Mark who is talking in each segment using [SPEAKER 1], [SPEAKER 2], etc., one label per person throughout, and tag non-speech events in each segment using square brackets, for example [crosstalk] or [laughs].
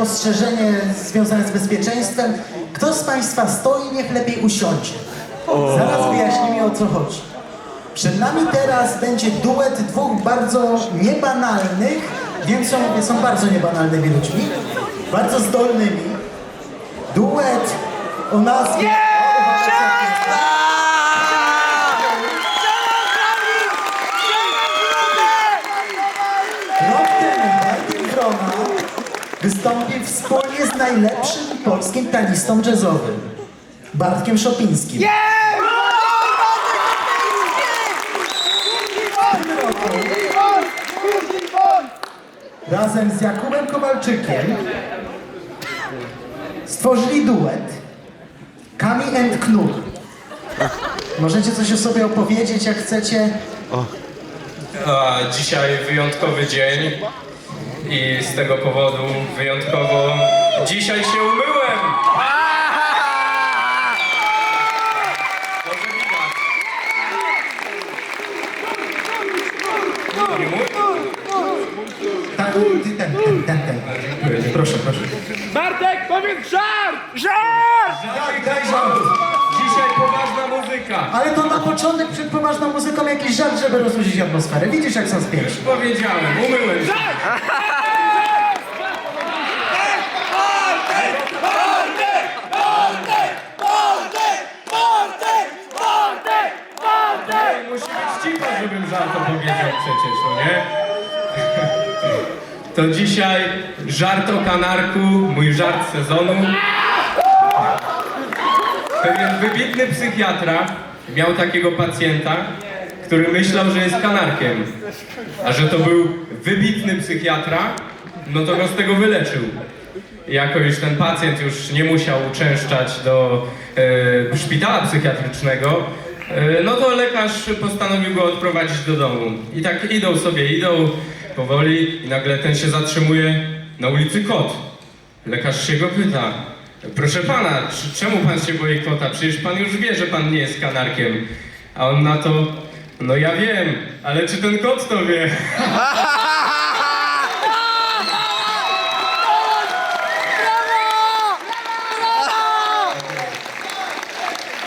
[SPEAKER 1] ostrzeżenie związane z bezpieczeństwem. Kto z Państwa stoi, niech lepiej usiądzie. Zaraz wyjaśnimy o co chodzi. Przed nami teraz będzie duet dwóch bardzo niebanalnych, wiem co mówię, są bardzo niebanalnymi ludźmi, bardzo zdolnymi. Duet o nazwie... Rok wystąpił wspólnie z najlepszym polskim pianistą jazzowym, Bartkiem Szopińskim. Razem z Jakubem Kowalczykiem stworzyli duet Kami and Knur. Możecie coś o sobie opowiedzieć, jak chcecie.
[SPEAKER 2] A dzisiaj wyjątkowy dzień i z tego powodu wyjątkowo dzisiaj się umyłem. Dobrze widać. Nie mój?
[SPEAKER 1] Tak, ty, ten, ten, ten, ten.
[SPEAKER 2] Dziękuję.
[SPEAKER 1] Proszę, proszę.
[SPEAKER 3] Bartek, powiedz żart!
[SPEAKER 2] Daj, daj żart. Dzisiaj poważna muzyka.
[SPEAKER 1] Ale to na początek przed poważną muzyką jakiś żart, żeby rozluźnić atmosferę. Widzisz, jak są spięci.
[SPEAKER 2] Już powiedziałem, umyłem się. Musi żebym żart opowiedział przecież, no nie? [laughs] To dzisiaj żart o kanarku, mój żart sezonu. Pewien wybitny psychiatra miał takiego pacjenta, który myślał, że jest kanarkiem. A że to był wybitny psychiatra, no to go z tego wyleczył. Jako już ten pacjent już nie musiał uczęszczać do e, szpitala psychiatrycznego, no to lekarz postanowił go odprowadzić do domu. I tak idą sobie, idą powoli i nagle ten się zatrzymuje na ulicy Kot. Lekarz się go pyta, proszę pana, czemu pan się boi kota? Przecież pan już wie, że pan nie jest kanarkiem. A on na to, no ja wiem, ale czy ten kot to wie? [laughs]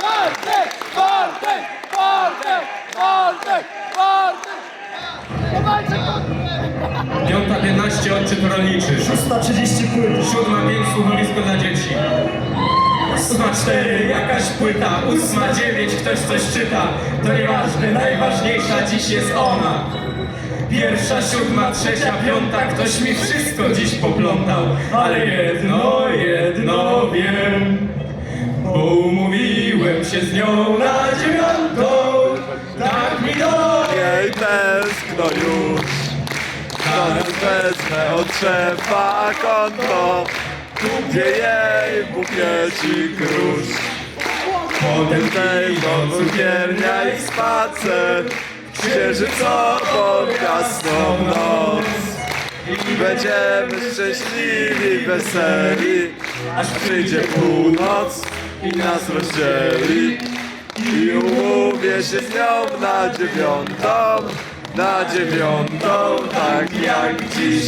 [SPEAKER 3] Bartek, Bartek, Bartek, Bartek, Bartek! Kowalczyk,
[SPEAKER 2] 5.15 odczyt rolniczy.
[SPEAKER 1] 130 płyt.
[SPEAKER 2] Siódma pięć słuchowisko dla dzieci. Ósma cztery, jakaś płyta. Ósma dziewięć, ktoś coś czyta. To nieważne, najważniejsza dziś jest ona. Pierwsza, siódma, trzecia, piąta, ktoś mi wszystko dziś poplątał. Ale jedno, jedno wiem, bo umówiłem się z nią na dziewiątą.
[SPEAKER 4] Wezmę od szefa konto Kupię jej bukiecik róż Potem tego cukiernia i spacer Księżycową jasną noc. I będziemy szczęśliwi, weseli Aż przyjdzie północ i nas rozdzieli. I umówię się z nią na dziewiątą, na dziewiątą, tak jak dziś.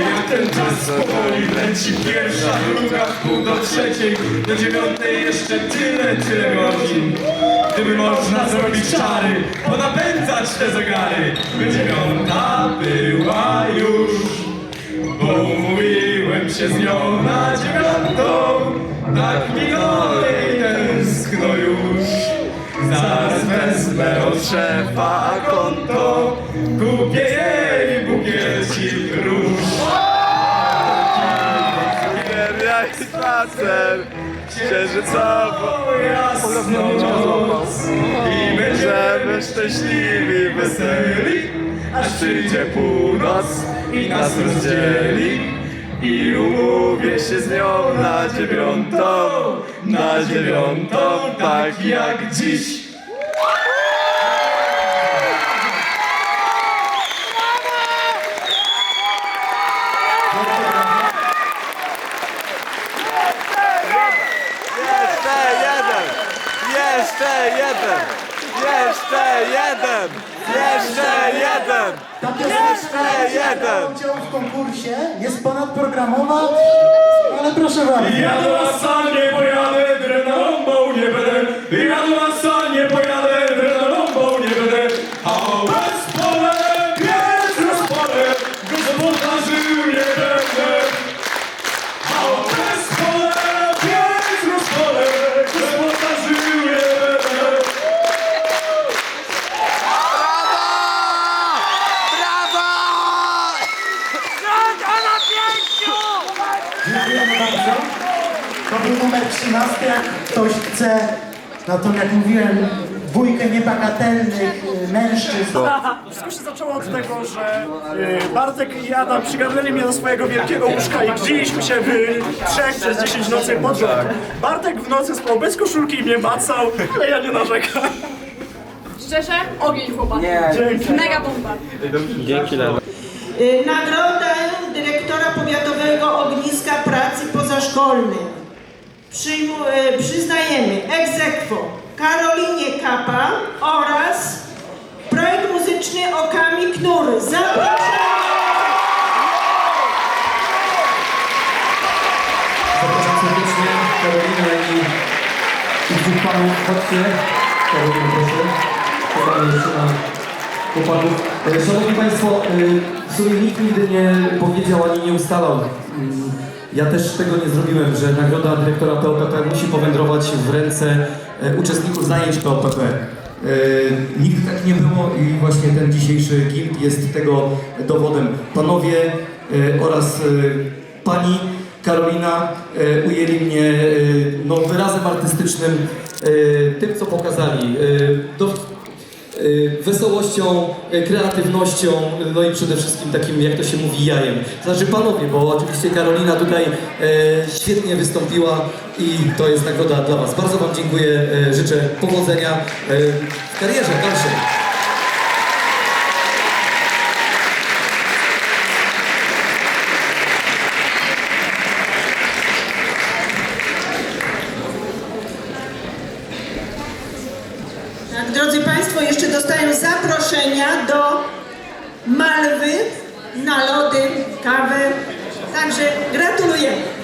[SPEAKER 2] Jak ten czas powoli leci. Pierwsza, druga, pół do trzeciej. Do dziewiątej jeszcze tyle, tyle godzin. Gdyby można zrobić czary Ponapędzać te zegary. By dziewiąta była już Bo umówiłem się z nią na dziewiątą. Tak minął od
[SPEAKER 4] Szefa konto,
[SPEAKER 2] Kupię jej bukiecik róż.
[SPEAKER 4] Kiernia i spacer, księżycową
[SPEAKER 2] jasną noc i będziemy
[SPEAKER 4] szczęśliwi, weseli, aż przyjdzie północ i nas rozdzieli. I umówię się z nią na dziewiątą, na dziewiątą, tak jak dziś. Jeszcze jeden! Jeszcze jeden! Jeszcze jeden! Jeszcze jeden!
[SPEAKER 1] Brała udział w konkursie, jest ponadprogramowa, ale proszę bardzo.
[SPEAKER 2] Ja do lasa nie
[SPEAKER 1] Dziękujemy bardzo. To był numer 13. Jak ktoś chce, na tą jak mówiłem, dwójkę niebagatelnych y, mężczyzn.
[SPEAKER 5] Wszystko się zaczęło od tego, że y, Bartek i Adam przygarnęli mnie do swojego wielkiego łóżka i gdziliśmy się w trzech przez 10 nocy pod rząd. Bartek w nocy spał bez koszulki i mnie macał, ale ja nie narzekam.
[SPEAKER 6] Szczerze? Ogień chłopak.
[SPEAKER 5] Dzięki.
[SPEAKER 6] Mega bomba.
[SPEAKER 7] Y, Nagrodę dyrektora Pozaszkolnej. Przyjmu, y, przyznajemy aequo Karolinie Kapa oraz projekt muzyczny Okami Knur. Zapraszam!
[SPEAKER 8] Zapraszam serdecznie Karolinę i, dwóch panów. Chodźcie. Karolina, proszę. Czekamy jeszcze na chłopaków. E, Szanowni Państwo, e, w sumie nikt nigdy nie powiedział ani nie ustalał. mm, Ja też tego nie zrobiłem, że nagroda dyrektora POPP musi powędrować w ręce e, uczestników zajęć POPP. Nigdy tak nie było i właśnie ten dzisiejszy gild jest tego dowodem. Panowie oraz pani Karolina ujęli mnie no, wyrazem artystycznym, tym co pokazali. Do, wesołością, e, kreatywnością, no i przede wszystkim takim, jak to się mówi, jajem. Znaczy panowie, bo oczywiście Karolina tutaj świetnie wystąpiła i to jest nagroda dla Was. Bardzo Wam dziękuję, życzę powodzenia w karierze dalszej.
[SPEAKER 7] na lody, kawę. Także gratulujemy.